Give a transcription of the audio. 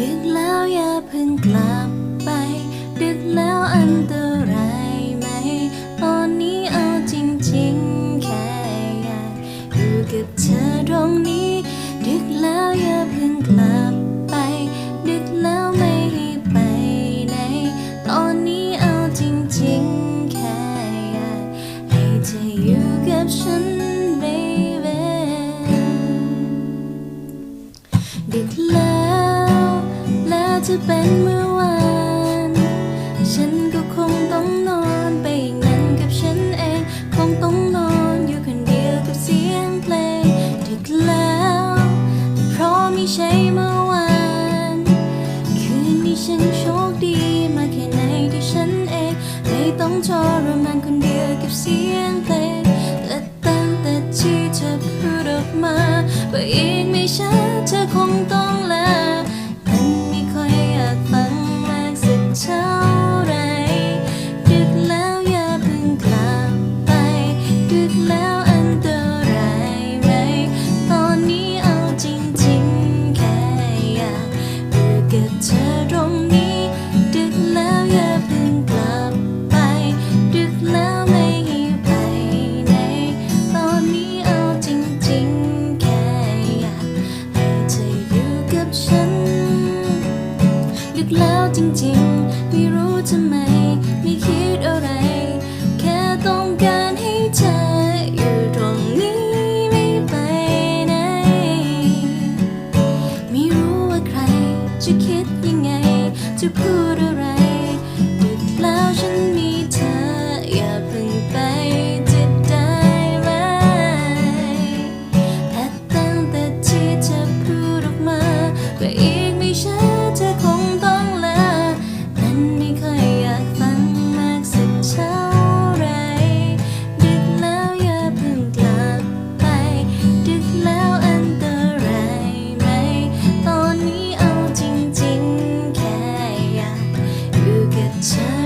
ดึกแล้วอย่าเพิ่งกลับไป ดึกแล้วอันตรายไหม ตอนนี้เอาจริงๆ แค่อยากอยู่กับเธอตรงนี้ ดึกแล้วอย่าเพิ่งกลับไป ดึกแล้วไม่ให้ไปไหน ตอนนี้เอาจริงๆ แค่อยากให้เธออยู่กับฉัน จะเป็นเมื่อวันฉันก็คงต้องนอนไปอย่างนั้นกับฉันเอง คงต้องนอนอยู่คนเดียวกับเสียงเพลงดึกแล้ว เพราะไม่ใช่เมื่อวาน คืนนี้ฉันโชคดีมาแค่ไหนที่ฉันเอง ไม่ต้องทรมานคนเดียวกับเสียงเพลงและตั้งแต่ที่เธอพูดออกมาว่าอีกไม่ช้าเธอคงต้องลา จริงๆ ไม่รู้ทำไม 前